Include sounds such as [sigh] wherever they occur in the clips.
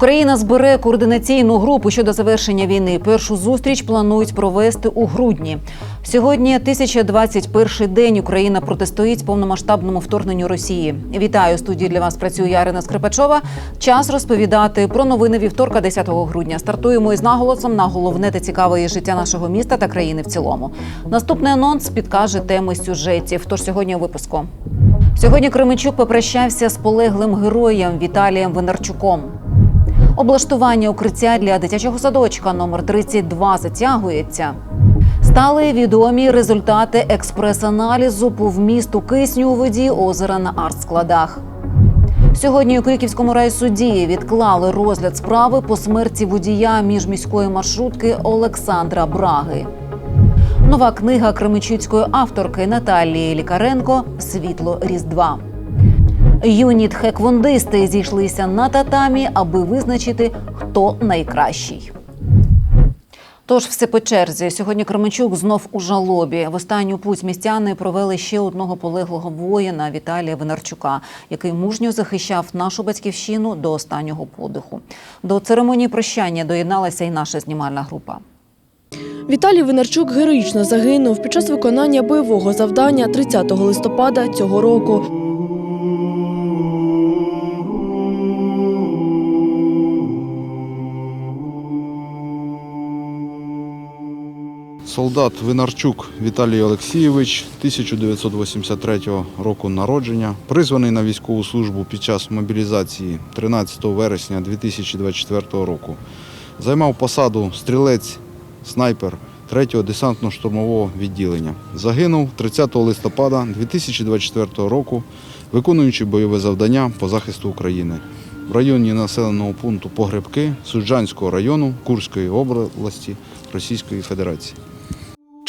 Україна збере координаційну групу щодо завершення війни. Першу зустріч планують провести у грудні. Сьогодні 1021 день. Україна протистоїть повномасштабному вторгненню Росії. Вітаю студії для вас. Працює Ярина Скрипачова. Час розповідати про новини вівторка, 10 грудня. Стартуємо із наголосом на головне та цікаве життя нашого міста та країни в цілому. Наступний анонс підкаже теми сюжетів. Тож сьогодні у випуску. Сьогодні Кременчук попрощався з полеглим героєм Віталієм Винарчуком. Облаштування укриття для дитячого садочка номер 32 затягується. Стали відомі результати експрес-аналізу по вмісту кисню у воді озера на артскладах. Сьогодні у Криківському райсуді відклали розгляд справи по смерті водія міжміської маршрутки Олександра Браги. Нова книга кременчуцької авторки Наталії Лікаренко Світло Різдва. Юні тхеквондисти зійшлися на татамі, аби визначити, хто найкращий. Тож все по черзі. Сьогодні Кременчук знов у жалобі. В останню путь містяни провели ще одного полеглого воїна Віталія Винарчука, який мужньо захищав нашу батьківщину до останнього подиху. До церемонії прощання доєдналася і наша знімальна група. Віталій Винарчук героїчно загинув під час виконання бойового завдання 30 листопада цього року. Солдат Винарчук Віталій Олексійович, 1983 року народження, призваний на військову службу під час мобілізації 13 вересня 2024 року. Займав посаду стрілець, снайпер 3-го десантно-штурмового відділення. Загинув 30 листопада 2024 року, виконуючи бойове завдання по захисту України в районі населеного пункту Погребки Суджанського району Курської області Російської Федерації.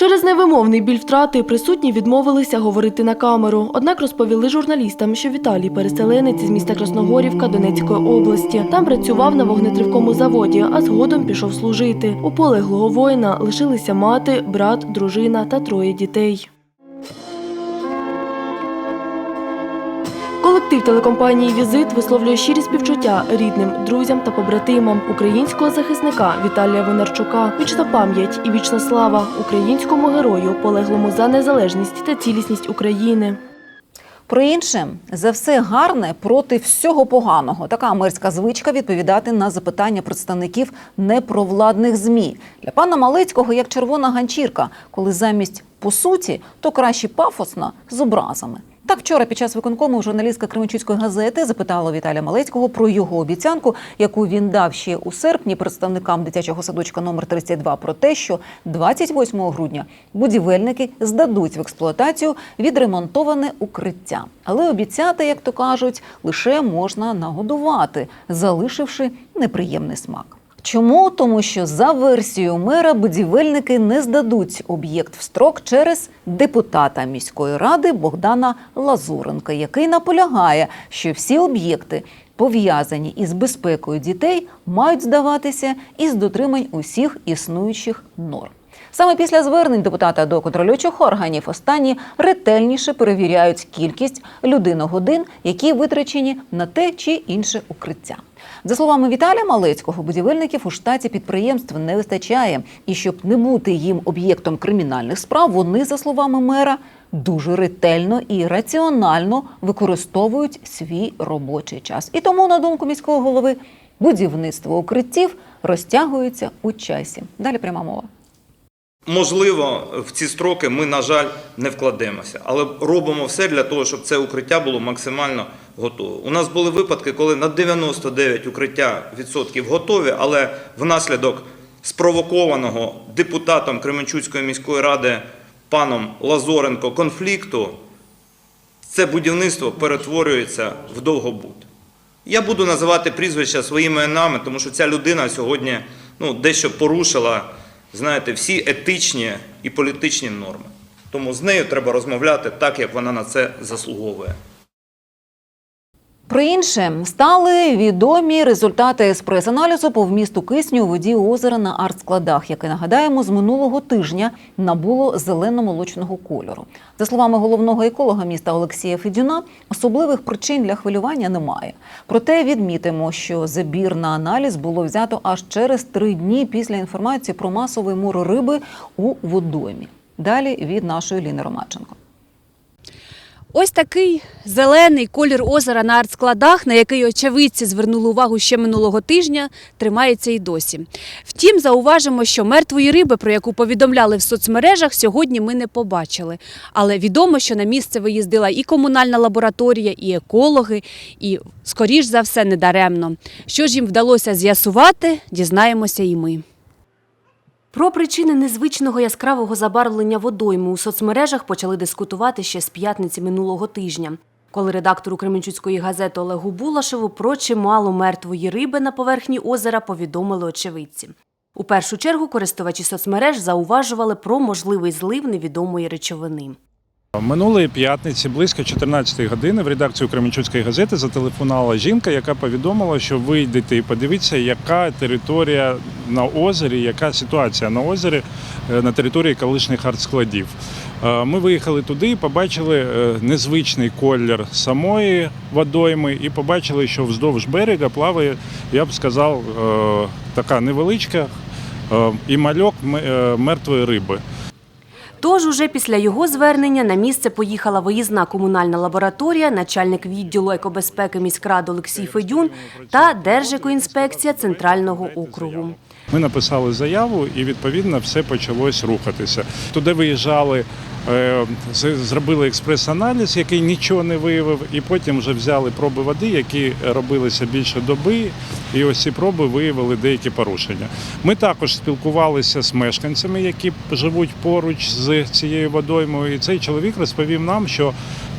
Через невимовний біль втрати присутні відмовилися говорити на камеру. Однак розповіли журналістам, що Віталій переселенець із міста Красногорівка Донецької області. Там працював на вогнетривкому заводі, а згодом пішов служити. У полеглого воїна лишилися мати, брат, дружина та троє дітей. Колектив телекомпанії Візит висловлює щирі співчуття рідним, друзям та побратимам українського захисника Віталія Винарчука. Вічна пам'ять і вічна слава українському герою, полеглому за незалежність та цілісність України. Про інше за все гарне проти всього поганого. Така мерська звичка відповідати на запитання представників непровладних змі для пана Малецького як червона ганчірка, коли замість по суті, то краще пафосно з образами. Так, вчора під час виконкому журналістка Кременчуцької газети запитала Віталія Малецького про його обіцянку, яку він дав ще у серпні представникам дитячого садочка номер 32 про те, що 28 грудня будівельники здадуть в експлуатацію відремонтоване укриття. Але обіцяти, як то кажуть, лише можна нагодувати, залишивши неприємний смак. Чому? Тому що за версією мера будівельники не здадуть об'єкт в строк через депутата міської ради Богдана Лазуренка, який наполягає, що всі об'єкти, пов'язані із безпекою дітей, мають здаватися із дотримань усіх існуючих норм. Саме після звернень депутата до контролюючих органів останні ретельніше перевіряють кількість людиногодин, які витрачені на те чи інше укриття. За словами Віталія Малецького, будівельників у штаті підприємств не вистачає, і щоб не бути їм об'єктом кримінальних справ, вони, за словами мера, дуже ретельно і раціонально використовують свій робочий час. І тому, на думку міського голови, будівництво укриттів розтягується у часі. Далі пряма мова. Можливо, в ці строки ми, на жаль, не вкладемося, але робимо все для того, щоб це укриття було максимально готове. У нас були випадки, коли на 99 укриття відсотків готові, але внаслідок спровокованого депутатом Кременчуцької міської ради паном Лазоренко конфлікту це будівництво перетворюється в довгобуд. Я буду називати прізвища своїми іменами, тому що ця людина сьогодні ну, дещо порушила, знаєте, всі етичні і політичні норми. Тому з нею треба розмовляти так, як вона на це заслуговує. Про інше стали відомі результати експрес-аналізу по вмісту кисню у воді озера на артскладах, яке нагадаємо з минулого тижня набуло зелено-молочного кольору. За словами головного еколога міста Олексія Федюна, особливих причин для хвилювання немає. Проте відмітимо, що забір на аналіз було взято аж через три дні після інформації про масовий мор риби у водоймі. Далі від нашої Ліни Ромаченко. Ось такий зелений колір озера на артскладах, на який очевидці звернули увагу ще минулого тижня, тримається і досі. Втім, зауважимо, що мертвої риби, про яку повідомляли в соцмережах, сьогодні ми не побачили. Але відомо, що на місце виїздила і комунальна лабораторія, і екологи, і, скоріш за все, недаремно. Що ж їм вдалося з'ясувати, дізнаємося і ми. Про причини незвичного яскравого забарвлення водойми у соцмережах почали дискутувати ще з п'ятниці минулого тижня, коли редактору Кременчуцької газети Олегу Булашеву про чимало мертвої риби на поверхні озера повідомили очевидці. У першу чергу користувачі соцмереж зауважували про можливий злив невідомої речовини. Минулої п'ятниці близько 14-ї години в редакцію Кременчуцької газети зателефонувала жінка, яка повідомила, що вийдете і подивіться, яка територія на озері, яка ситуація на озері е, на території колишніх артскладів. Е, Ми виїхали туди і побачили е, незвичний колір самої водойми, і побачили, що вздовж берега плаває, я б сказав, така невеличка і мальок мертвої риби. Тож уже після його звернення на місце поїхала виїзна комунальна лабораторія, начальник відділу екобезпеки міськради Олексій Федюн та Держекоінспекція Центрального округу. Ми написали заяву, і відповідно все почалось рухатися. Туди виїжджали, е, зробили експрес-аналіз, який нічого не виявив, і потім вже взяли проби води, які робилися більше доби, і ось ці проби виявили деякі порушення. Ми також спілкувалися з мешканцями, які живуть поруч з цією водоймою. І цей чоловік розповів нам, що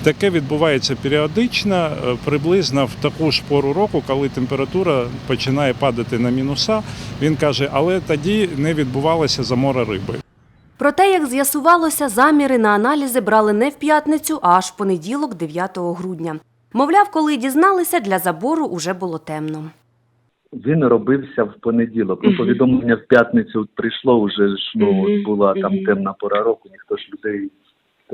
Таке відбувається періодично, е, приблизно в таку ж пору року, коли температура починає падати на мінуса. Він каже, але тоді не відбувалося замора риби. Проте, як з'ясувалося, заміри на аналізи брали не в п'ятницю, а аж в понеділок, 9 грудня. Мовляв, коли дізналися, для забору уже було темно. Він робився в понеділок. Ну, повідомлення в п'ятницю прийшло вже ж ну от була там темна пора року. Ніхто ж людей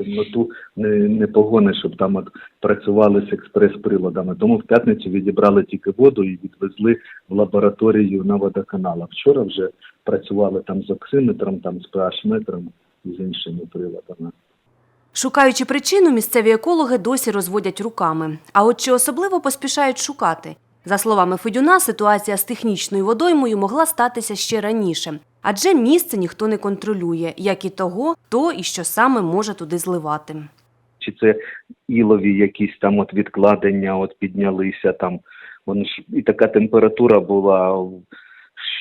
темноту не, не погоне, щоб там от працювали з експрес-приладами. Тому в п'ятницю відібрали тільки воду і відвезли в лабораторію на водоканал. А вчора вже працювали там з оксиметром, там з pH-метром і з іншими приладами. Шукаючи причину, місцеві екологи досі розводять руками. А от чи особливо поспішають шукати? За словами Федюна, ситуація з технічною водоймою могла статися ще раніше, адже місце ніхто не контролює, як і того, хто і що саме може туди зливати. чи це ілові якісь там от відкладення от піднялися там. Вон ж і така температура була,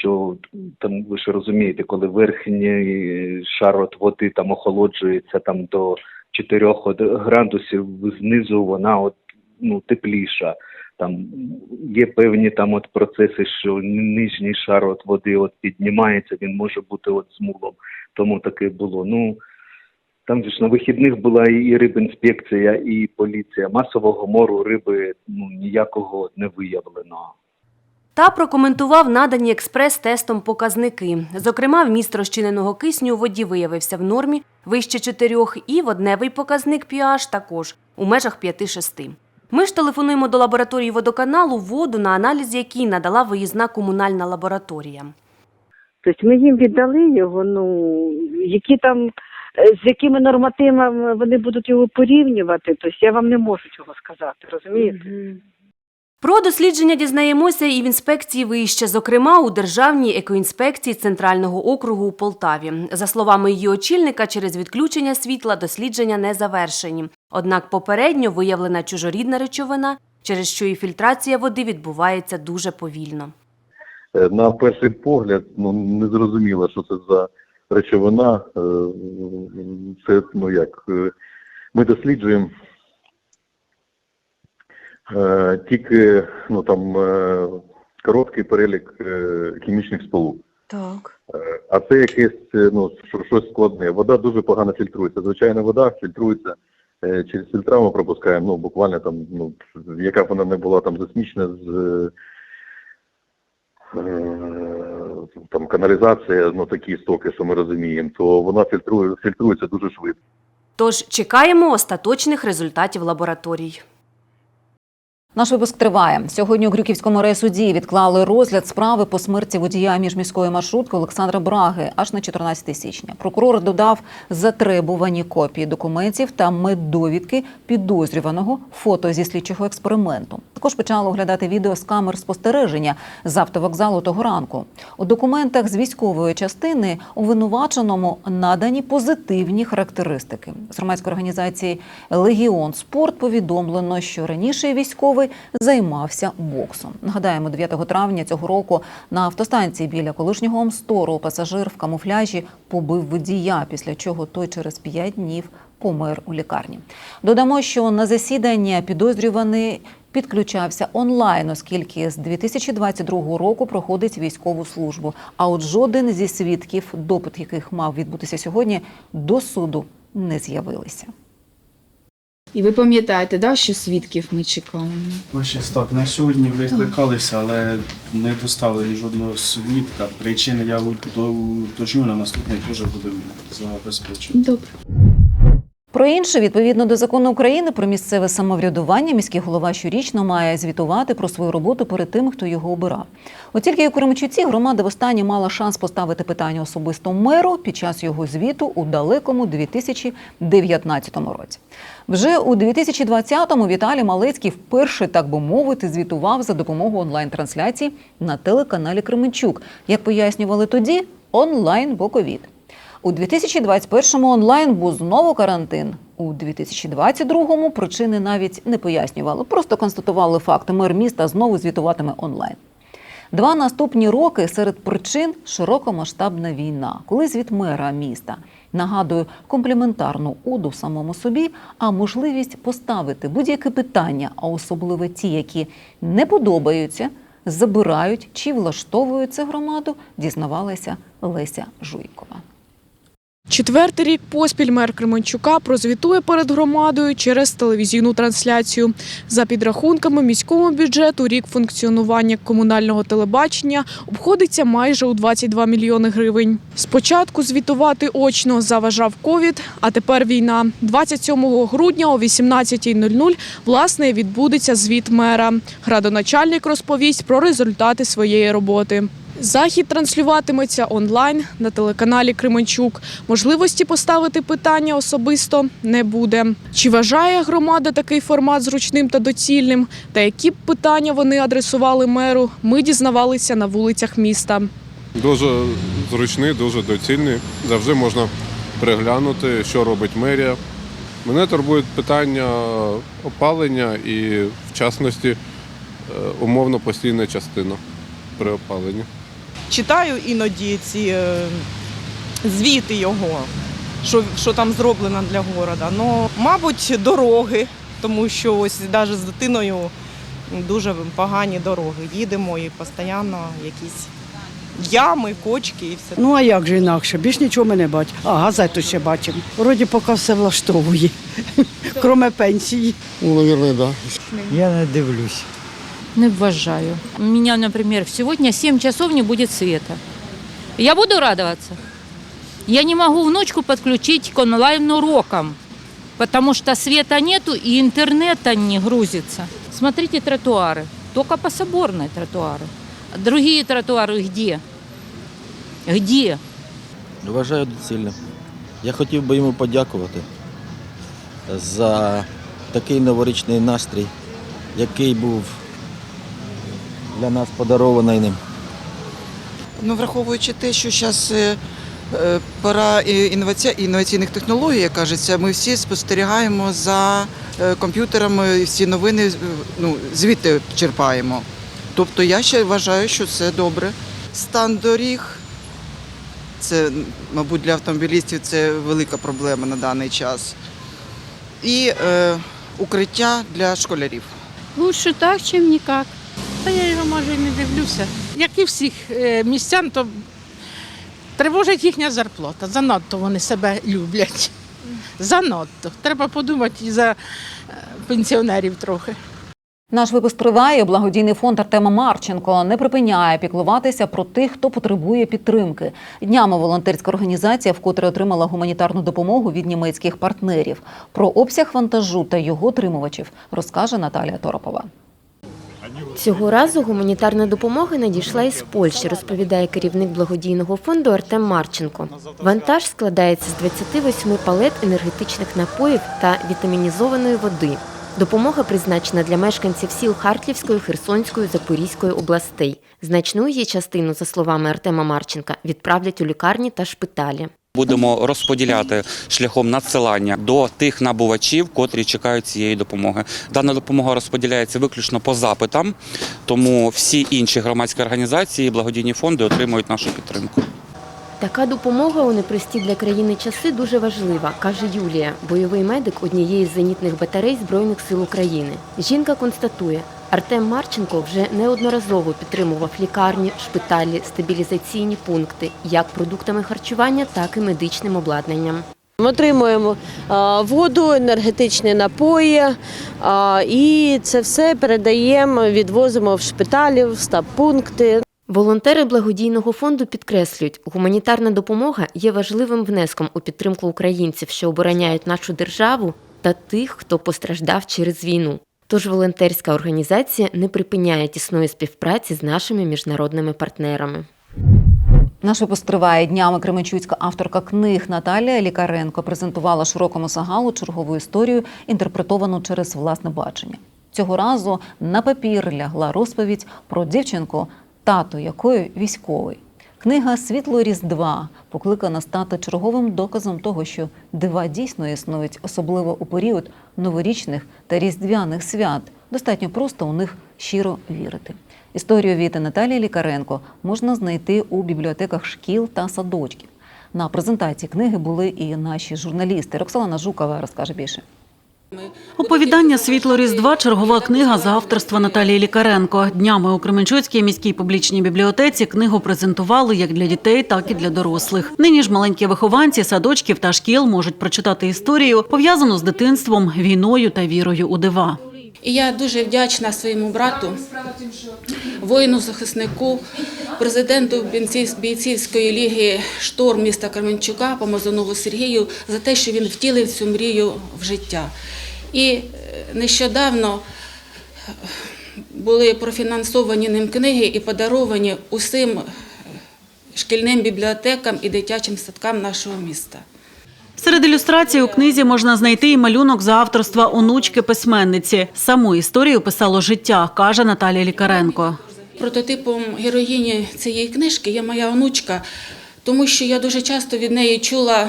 що там ви ж розумієте, коли верхній шар от води там охолоджується там до 4 градусів, знизу вона от ну тепліша. Там є певні там от процеси, що нижній шар от води от піднімається, він може бути от з мулом. Тому таке було. Ну там ж на вихідних була і рибінспекція, і поліція. Масового мору риби ну ніякого не виявлено. Та прокоментував надані експрес-тестом показники. Зокрема, вміст розчиненого кисню у воді виявився в нормі вище 4, і водневий показник pH також у межах 5-6. Ми ж телефонуємо до лабораторії водоканалу воду, на аналіз якій надала виїзна комунальна лабораторія. Тобто ми їм віддали його, ну які там е, з якими нормативами вони будуть його порівнювати, тобто я вам не можу цього сказати, розумієте? Про дослідження дізнаємося і в інспекції вище, зокрема у Державній екоінспекції Центрального округу у Полтаві. За словами її очільника, через відключення світла дослідження не завершені. Однак попередньо виявлена чужорідна речовина, через що і фільтрація води відбувається дуже повільно. Е, На перший погляд, ну не зрозуміло, що це за речовина. Е, Це ну як е, ми досліджуємо тільки ну там е, короткий перелік е, хімічних сполук. Так. Е, А це якесь е, ну щось складне. Вода дуже погано фільтрується. Звичайна вода фільтрується е, через фільтра ми пропускаємо, ну, буквально там, ну, яка б вона не була там засмічена з е, там каналізація, ну такі стоки, що ми розуміємо, то вона фільтрує, фільтрується дуже швидко. Тож чекаємо остаточних результатів лабораторій. Наш випуск триває. Сьогодні у Крюківському райсуді відклали розгляд справи по смерті водія міжміської маршрутки Олександра Браги аж на 14 січня. Прокурор додав затребувані копії документів та меддовідки підозрюваного фото зі слідчого експерименту. Також почали оглядати відео з камер спостереження з автовокзалу того ранку. У документах з військової частини обвинуваченому надані позитивні характеристики. З громадської організації Легіон Спорт повідомлено, що раніше військовий займався боксом. Нагадаємо, 9 травня цього року на автостанції біля колишнього Омстору пасажир в камуфляжі побив водія, після чого той через 5 днів помер у лікарні. Додамо, що на засідання підозрюваний підключався онлайн, оскільки з 2022 року проходить військову службу. А от жоден зі свідків, допит яких мав відбутися сьогодні, до суду не з'явилися. І ви пам'ятаєте, да, що свідків ми чекаємо? Ось так, на сьогодні викликалися, але не доставили жодного свідка. Причини я уточню, на наступний теж будемо забезпечувати. Добре. Про інше, відповідно до закону України про місцеве самоврядування, міський голова щорічно має звітувати про свою роботу перед тим, хто його обирав. От тільки у Кременчуці громада востаннє мала шанс поставити питання особисто меру під час його звіту у далекому 2019 році. Вже у 2020-му Віталій Малецький вперше, так би мовити, звітував за допомогою онлайн-трансляції на телеканалі Кременчук. Як пояснювали тоді, онлайн бо ковід. У 2021-му онлайн був знову карантин. У 2022-му причини навіть не пояснювали, просто констатували факт. Мер міста знову звітуватиме онлайн. Два наступні роки серед причин широкомасштабна війна, коли звіт мера міста нагадує компліментарну оду самому собі, а можливість поставити будь-яке питання, а особливо ті, які не подобаються, забирають чи влаштовують цю громаду, дізнавалася Леся Жуйкова. Четвертий рік поспіль мер Кременчука прозвітує перед громадою через телевізійну трансляцію. За підрахунками міського бюджету, рік функціонування комунального телебачення обходиться майже у 22 мільйони гривень. Спочатку звітувати очно заважав ковід, а тепер війна. 27 грудня о 18.00 власне відбудеться звіт мера. Градоначальник розповість про результати своєї роботи. Захід транслюватиметься онлайн на телеканалі Кременчук. Можливості поставити питання особисто не буде. Чи вважає громада такий формат зручним та доцільним? Та які б питання вони адресували меру? Ми дізнавалися на вулицях міста. Дуже зручний, дуже доцільний. Завжди можна переглянути, що робить мерія. Мене турбують питання опалення і, в частності, е, умовно постійна частина при опаленні. Читаю іноді ці е, звіти його, що, що там зроблено для города. Ну, мабуть, дороги, тому що ось навіть з дитиною дуже погані дороги. Їдемо і постійно якісь ями, кочки і все. Ну а як же інакше? Більш нічого ми не бачимо. А газету ще бачимо. Вроді поки все влаштовує, [laughs] кроме пенсії. Ну, мабуть, так. Я не дивлюсь Не вважаю. У меня, например, сегодня 7 часов не будет света. Я буду радоваться. Я не могу внучку подключить к онлайн-урокам, потому что света нету и интернета не грузится. Смотрите тротуары. Только по соборной тротуары. А Другие тротуары где? Где? Вважаю доцільним. Я хотів би йому подякувати за такий новорічний настрій, який був для нас подарований ним. Ну, враховуючи те, що зараз пора е, інноваційних технологій, як кажеться, ми всі спостерігаємо за е, комп'ютерами, всі новини е, ну, звідти черпаємо. Тобто я ще вважаю, що це добре. Стан доріг, це, мабуть, для автомобілістів це велика проблема на даний час. І е, укриття для школярів. Лучше так, чим ніяк. Та я його може і не дивлюся. як і всіх е, містян, то тривожить їхня зарплата. Занадто вони себе люблять. Занадто. Треба подумати і за е, пенсіонерів трохи. Наш випуск триває. Благодійний фонд Артема Марченко не припиняє піклуватися про тих, хто потребує підтримки. Днями волонтерська організація вкотре отримала гуманітарну допомогу від німецьких партнерів. Про обсяг вантажу та його отримувачів розкаже Наталія Торопова. Цього разу гуманітарна допомога надійшла із Польщі, розповідає керівник благодійного фонду Артем Марченко. Вантаж складається з 28 палет енергетичних напоїв та вітамінізованої води. Допомога призначена для мешканців сіл Харківської, Херсонської, Запорізької областей. Значну її частину, за словами Артема Марченка, відправлять у лікарні та шпиталі. Будемо розподіляти шляхом надсилання до тих набувачів, котрі чекають цієї допомоги. Дана допомога розподіляється виключно по запитам, тому всі інші громадські організації, і благодійні фонди отримують нашу підтримку. Така допомога у непрості для країни часи дуже важлива, каже Юлія, бойовий медик однієї з зенітних батарей Збройних сил України. Жінка констатує, Артем Марченко вже неодноразово підтримував лікарні, шпиталі, стабілізаційні пункти як продуктами харчування, так і медичним обладнанням. Ми отримуємо воду, енергетичні напої, і це все передаємо, відвозимо в шпиталі, в стаб-пункти. Волонтери благодійного фонду підкреслюють, гуманітарна допомога є важливим внеском у підтримку українців, що обороняють нашу державу, та тих, хто постраждав через війну. Тож волонтерська організація не припиняє тісної співпраці з нашими міжнародними партнерами. Наш випуск триває днями. Кременчуцька авторка книг Наталія Лікаренко презентувала широкому загалу чергову історію, інтерпретовану через власне бачення. Цього разу на папір лягла розповідь про дівчинку, тато якої військовий. Книга Світло Різдва покликана стати черговим доказом того, що дива дійсно існують, особливо у період новорічних та різдвяних свят. Достатньо просто у них щиро вірити. Історію від Наталії Лікаренко можна знайти у бібліотеках шкіл та садочків. На презентації книги були і наші журналісти. Роксолана Жукова розкаже більше. Оповідання Світло Різдва чергова книга за авторства Наталії Лікаренко. Днями у Кременчуцькій міській публічній бібліотеці книгу презентували як для дітей, так і для дорослих. Нині ж маленькі вихованці садочків та шкіл можуть прочитати історію, пов'язану з дитинством, війною та вірою у дива. І я дуже вдячна своєму брату, воїну-захиснику, президенту бійцівської ліги Шторм міста Карменчука Помазанову Сергію за те, що він втілив цю мрію в життя. І е, нещодавно е, були профінансовані ним книги і подаровані усім е, шкільним бібліотекам і дитячим садкам нашого міста. Серед ілюстрацій у книзі можна знайти і малюнок за авторства онучки письменниці. Саму історію писало життя, каже Наталія Лікаренко. Прототипом героїні цієї книжки є моя онучка, тому що я дуже часто від неї чула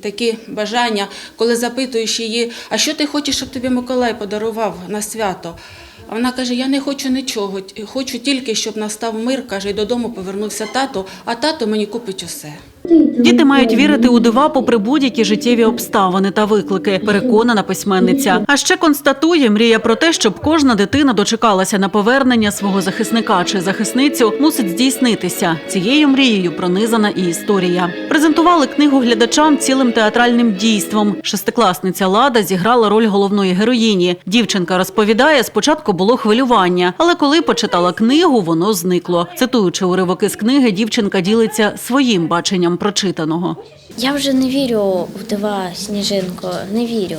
такі бажання, коли запитуєш її, а що ти хочеш, щоб тобі Миколай подарував на свято? А вона каже: Я не хочу нічого, хочу тільки, щоб настав мир, каже, і додому повернувся тато, а тато мені купить усе. Діти мають вірити у дива попри будь-які життєві обставини та виклики, переконана письменниця. А ще констатує, мрія про те, щоб кожна дитина дочекалася на повернення свого захисника чи захисницю, мусить здійснитися. Цією мрією пронизана і історія. Презентували книгу глядачам цілим театральним дійством. Шестикласниця Лада зіграла роль головної героїні. Дівчинка розповідає, спочатку було хвилювання, але коли почитала книгу, воно зникло. Цитуючи уривок із книги, дівчинка ділиться своїм баченням прочитаного. Я вже не вірю в дива Сніжинко, не вірю.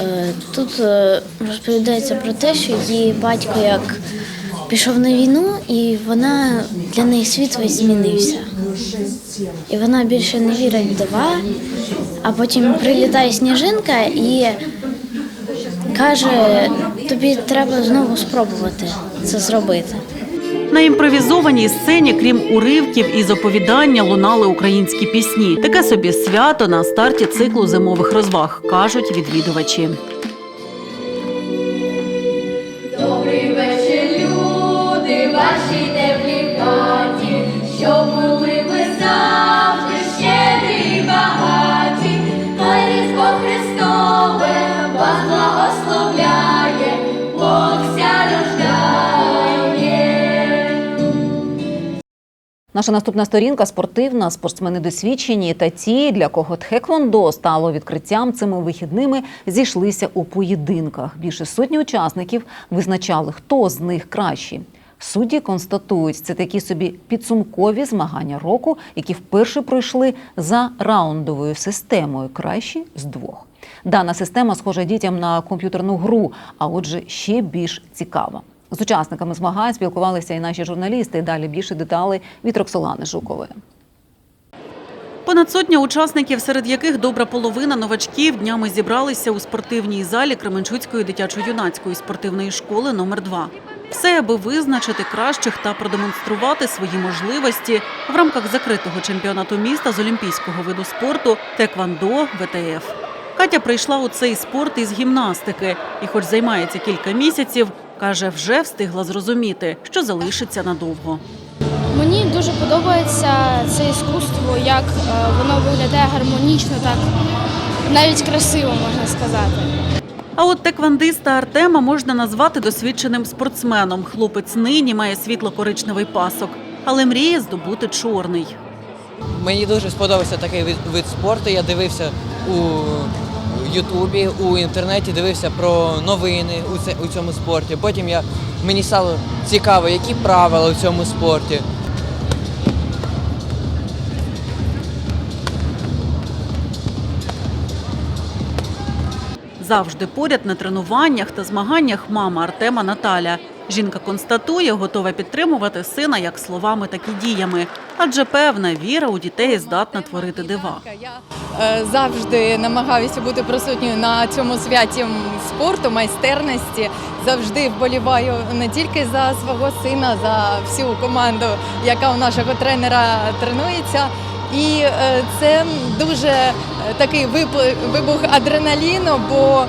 Е, Тут е, розповідається про те, що її батько як пішов на війну, і вона для неї світ весь змінився. І вона більше не вірить в дива, а потім прилітає сніжинка і каже, тобі треба знову спробувати це зробити. На імпровізованій сцені, крім уривків із оповідання, лунали українські пісні. Таке собі свято на старті циклу зимових розваг, кажуть відвідувачі. Наша наступна сторінка спортивна, спортсмени досвідчені та ті, для кого тхеквондо стало відкриттям цими вихідними, зійшлися у поєдинках. Більше сотні учасників визначали, хто з них кращий. Судді констатують, це такі собі підсумкові змагання року, які вперше пройшли за раундовою системою кращі з двох. Дана система схожа дітям на комп'ютерну гру, а отже, ще більш цікава. З учасниками змагань спілкувалися і наші журналісти. Далі більше деталей від Роксолани Жукової. Понад сотня учасників, серед яких добра половина новачків, днями зібралися у спортивній залі Кременчуцької дитячо-юнацької спортивної школи номер 2 Все, аби визначити кращих та продемонструвати свої можливості в рамках закритого чемпіонату міста з олімпійського виду спорту Теквандо ВТФ. Катя прийшла у цей спорт із гімнастики і, хоч займається кілька місяців, каже, вже встигла зрозуміти, що залишиться надовго. Мені дуже подобається це іскусство, як е, воно виглядає гармонічно, так навіть красиво можна сказати. А от теквандиста Артема можна назвати досвідченим спортсменом. Хлопець нині має світло-коричневий пасок, але мріє здобути чорний. Мені дуже сподобався такий вид, вид спорту. Я дивився у Ютубі, у інтернеті, дивився про новини у, це, у цьому спорті. Потім я, мені стало цікаво, які правила у цьому спорті. Завжди поряд на тренуваннях та змаганнях мама Артема Наталя. Жінка констатує, готова підтримувати сина як словами, так і діями, адже певна віра у дітей здатна творити дива. Е, завжди намагаюся бути присутньою на цьому святі спорту, майстерності. Завжди вболіваю не тільки за свого сина, за всю команду, яка у нашого тренера тренується. І е, це дуже такий вибух адреналіну, бо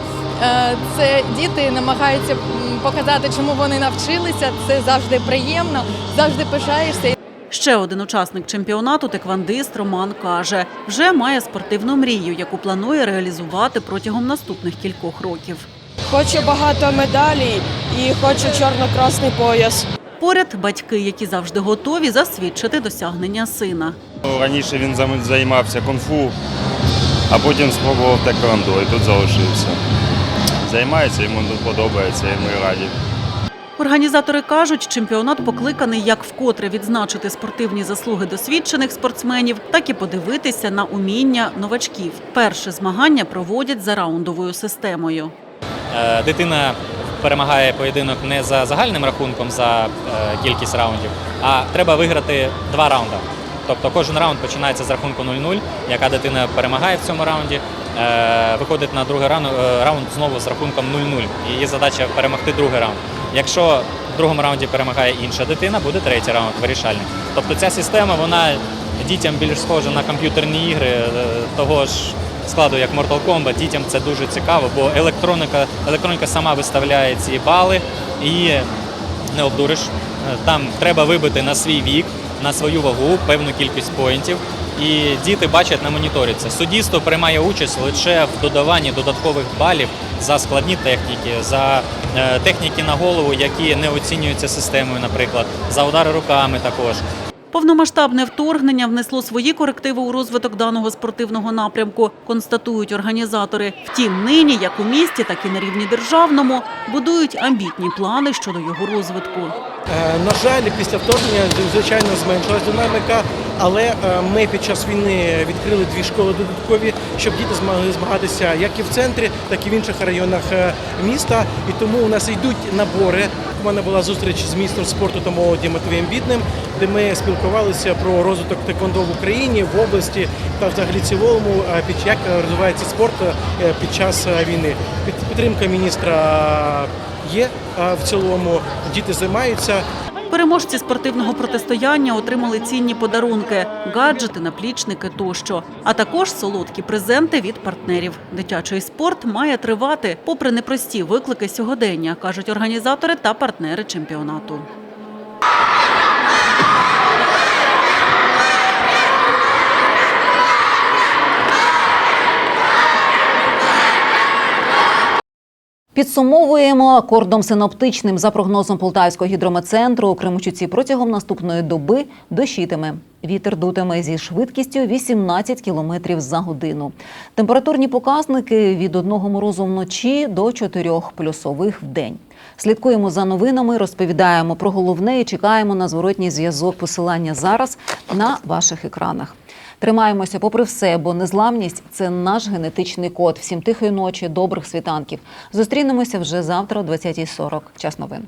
це діти намагаються показати, чому вони навчилися. Це завжди приємно, завжди пишаєшся. Ще один учасник чемпіонату, теквандист Роман каже, вже має спортивну мрію, яку планує реалізувати протягом наступних кількох років. Хочу багато медалей і хочу чорно-красний пояс. Поряд батьки, які завжди готові засвідчити досягнення сина. Ну, Раніше він займався кунг-фу, а потім спробував теквондо і тут залишився. Займається, йому подобається, і ми раді. Організатори кажуть, чемпіонат покликаний як вкотре відзначити спортивні заслуги досвідчених спортсменів, так і подивитися на уміння новачків. Перше змагання проводять за раундовою системою. Е, Дитина перемагає поєдинок не за загальним рахунком за е, кількість раундів, а треба виграти два раунди. Тобто кожен раунд починається з рахунку 0-0, яка дитина перемагає в цьому раунді, виходить на другий е, раунд знову з рахунком 0-0. Її задача перемогти другий раунд. Якщо в другому раунді перемагає інша дитина, буде третій раунд вирішальний. Тобто ця система вона дітям більш схожа на комп'ютерні ігри е, того ж складу, як Mortal Kombat. Дітям це дуже цікаво, бо електроніка, електроніка сама виставляє ці бали і не обдуриш. Е, Там треба вибити на свій вік, на свою вагу певну кількість поінтів. І діти бачать на моніторі це. Суддівство приймає участь лише в додаванні додаткових балів за складні техніки, за е, техніки на голову, які не оцінюються системою, наприклад, за удари руками також. Повномасштабне вторгнення внесло свої корективи у розвиток даного спортивного напрямку, констатують організатори. Втім, нині, як у місті, так і на рівні державному, будують амбітні плани щодо його розвитку. Е, На жаль, після вторгнення звичайно зменшилась динаміка, але е, ми під час війни відкрили дві школи додаткові, щоб діти змогли змагатися як і в центрі, так і в інших районах е, міста. І тому у нас йдуть набори. У мене була зустріч з міністром спорту та молоді Матвієм Бідним, де ми спілкувалися про розвиток теквондо в Україні, в області та взагалі цілому, як розвивається спорт під час війни. Під підтримка міністра є в цілому. Діти займаються. Переможці спортивного протистояння отримали цінні подарунки, гаджети, наплічники тощо, а також солодкі презенти від партнерів. Дитячий спорт має тривати, попри непрості виклики сьогодення, кажуть організатори та партнери чемпіонату. Підсумовуємо акордом синоптичним за прогнозом Полтавського гідрометцентру у Кременчуці протягом наступної доби дощитиме. Вітер дутиме зі швидкістю 18 км за годину. Температурні показники від одного морозу вночі до 4 плюсових в день. Слідкуємо за новинами, розповідаємо про головне і чекаємо на зворотній зв'язок посилання зараз на ваших екранах. Тримаємося попри все, бо незламність це наш генетичний код. Всім тихої ночі, добрих світанків. Зустрінемося вже завтра о 20.40. Час новин.